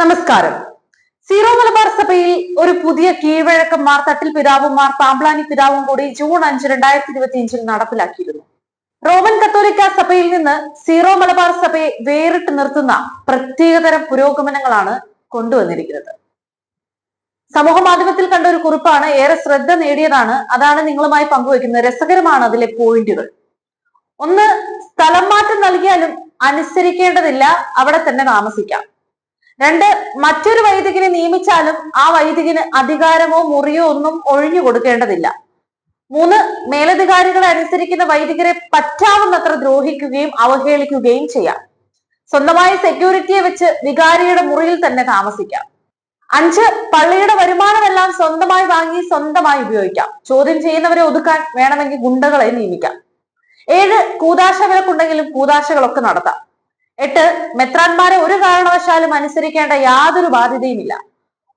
നമസ്കാരം. സീറോ മലബാർ സഭയിൽ ഒരു പുതിയ കീഴ്വഴക്കം മാർ തട്ടിൽ പിതാവും മാർ പിതാവും കൂടി ജൂൺ അഞ്ച് രണ്ടായിരത്തി ഇരുപത്തി അഞ്ചിൽ നടപ്പിലാക്കിയിരുന്നു. റോമൻ കത്തോലിക്ക സഭയിൽ നിന്ന് സീറോ മലബാർ സഭയെ വേറിട്ട് നിർത്തുന്ന പ്രത്യേകതരം പുരോഗമനങ്ങളാണ് കൊണ്ടുവന്നിരിക്കുന്നത്. സമൂഹ മാധ്യമത്തിൽ കണ്ട ഒരു കുറിപ്പാണ് ഏറെ ശ്രദ്ധ നേടിയതാണ്. അതാണ് നിങ്ങളുമായി പങ്കുവയ്ക്കുന്നത്. രസകരമാണ് അതിലെ പോയിന്റുകൾ. ഒന്ന് സ്ഥലം മാറ്റം നൽകിയാലും അനുസരിക്കേണ്ടതില്ല. അവിടെ തന്നെ താമസിക്കാം. രണ്ട് മറ്റൊരു വൈദികനെ നിയമിച്ചാലും ആ വൈദികന് അധികാരമോ മുറിയോ ഒന്നും ഒഴിഞ്ഞു കൊടുക്കേണ്ടതില്ല. മൂന്ന് മേലധികാരികളെ അനുസരിക്കുന്ന വൈദികരെ പറ്റാവുന്നത്ര ദ്രോഹിക്കുകയും അവഹേളിക്കുകയും ചെയ്യാം. സ്വന്തമായ സെക്യൂരിറ്റിയെ വെച്ച് വികാരിയുടെ മുറിയിൽ തന്നെ താമസിക്കാം. അഞ്ച് പള്ളിയുടെ വരുമാനമെല്ലാം സ്വന്തമായി വാങ്ങി സ്വന്തമായി ഉപയോഗിക്കാം. ചോദ്യം ചെയ്യുന്നവരെ ഒതുക്കാൻ വേണമെങ്കിൽ ഗുണ്ടകളെ നിയമിക്കാം. ഏഴ് കൂതാശ വിലക്കുണ്ടെങ്കിലും കൂതാശകളൊക്കെ നടത്താം. എട്ട് മെത്രാന്മാരെ ഒരു കാരണവശാലും അനുസരിക്കേണ്ട യാതൊരു ബാധ്യതയുമില്ല.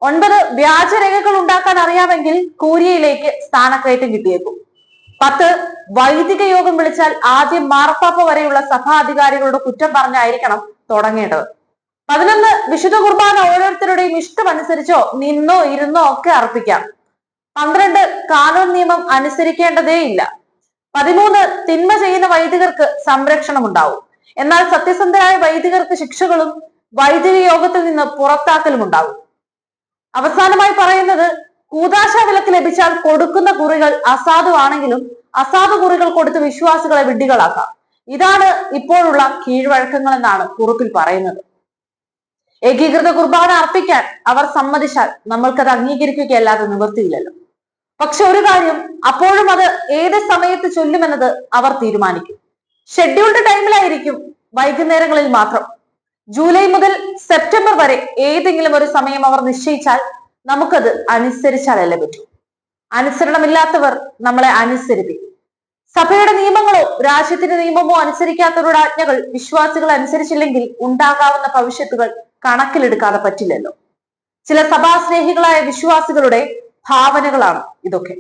ഒൻപത് വ്യാജരേഖകൾ ഉണ്ടാക്കാൻ അറിയാമെങ്കിൽ കൂരിയയിലേക്ക് സ്ഥാനക്കയറ്റം കിട്ടിയേക്കും. പത്ത് വൈദിക യോഗം വിളിച്ചാൽ ആദ്യം മാർപ്പാപ്പ വരെയുള്ള സഭാ അധികാരികളുടെ കുറ്റം പറഞ്ഞായിരിക്കണം തുടങ്ങേണ്ടത്. പതിനൊന്ന് വിശുദ്ധ കുർബാന ഓരോരുത്തരുടെയും ഇഷ്ടമനുസരിച്ചോ നിന്നോ ഇരുന്നോ ഒക്കെ അർപ്പിക്കാം. പന്ത്രണ്ട് കാനൂൺ നിയമം അനുസരിക്കേണ്ടതേയില്ല. പതിമൂന്ന് തിന്മ ചെയ്യുന്ന വൈദികർക്ക് സംരക്ഷണം ഉണ്ടാവും എന്നാൽ സത്യസന്ധരായ വൈദികർക്ക് ശിക്ഷകളും വൈദിക യോഗത്തിൽ നിന്ന് പുറത്താക്കലും ഉണ്ടാകും. അവസാനമായി പറയുന്നത് കൂതാശ വിലക്ക് ലഭിച്ചാൽ കൊടുക്കുന്ന കുറികൾ അസാധുവാണെങ്കിലും അസാധു കുറികൾ കൊടുത്ത് വിശ്വാസികളെ വിഡ്ഢികളാക്കാം. ഇതാണ് ഇപ്പോഴുള്ള കീഴ്വഴക്കങ്ങൾ എന്നാണ് കുറിപ്പിൽ പറയുന്നത്. ഏകീകൃത കുർബാന അർപ്പിക്കാൻ അവർ സമ്മതിച്ചാൽ നമ്മൾക്കത് അംഗീകരിക്കുകയല്ലാതെ നിവൃത്തിയില്ലല്ലോ പക്ഷെ ഒരു കാര്യം അപ്പോഴും അത് ഏത് സമയത്ത് ചൊല്ലുമെന്നത് അവർ തീരുമാനിക്കും. ഷെഡ്യൂൾഡ് ടൈമിലായിരിക്കും വൈകുന്നേരങ്ങളിൽ മാത്രം. ജൂലൈ മുതൽ സെപ്റ്റംബർ വരെ ഏതെങ്കിലും ഒരു സമയം അവർ നിശ്ചയിച്ചാൽ നമുക്കത് അനുസരിച്ചാലല്ലേ പറ്റൂ അനുസരണമില്ലാത്തവർ നമ്മളെ അനുസരിപ്പിക്കും. സഭയുടെ നിയമങ്ങളോ രാജ്യത്തിന്റെ നിയമമോ അനുസരിക്കാത്തവരുടെ ആജ്ഞകൾ വിശ്വാസികൾ അനുസരിച്ചില്ലെങ്കിൽ ഉണ്ടാകാവുന്ന ഭവിഷ്യത്തുകൾ കണക്കിലെടുക്കാതെ പറ്റില്ലല്ലോ. ചില സഭാസ്നേഹികളായ വിശ്വാസികളുടെ ഭാവനകളാണ് ഇതൊക്കെ.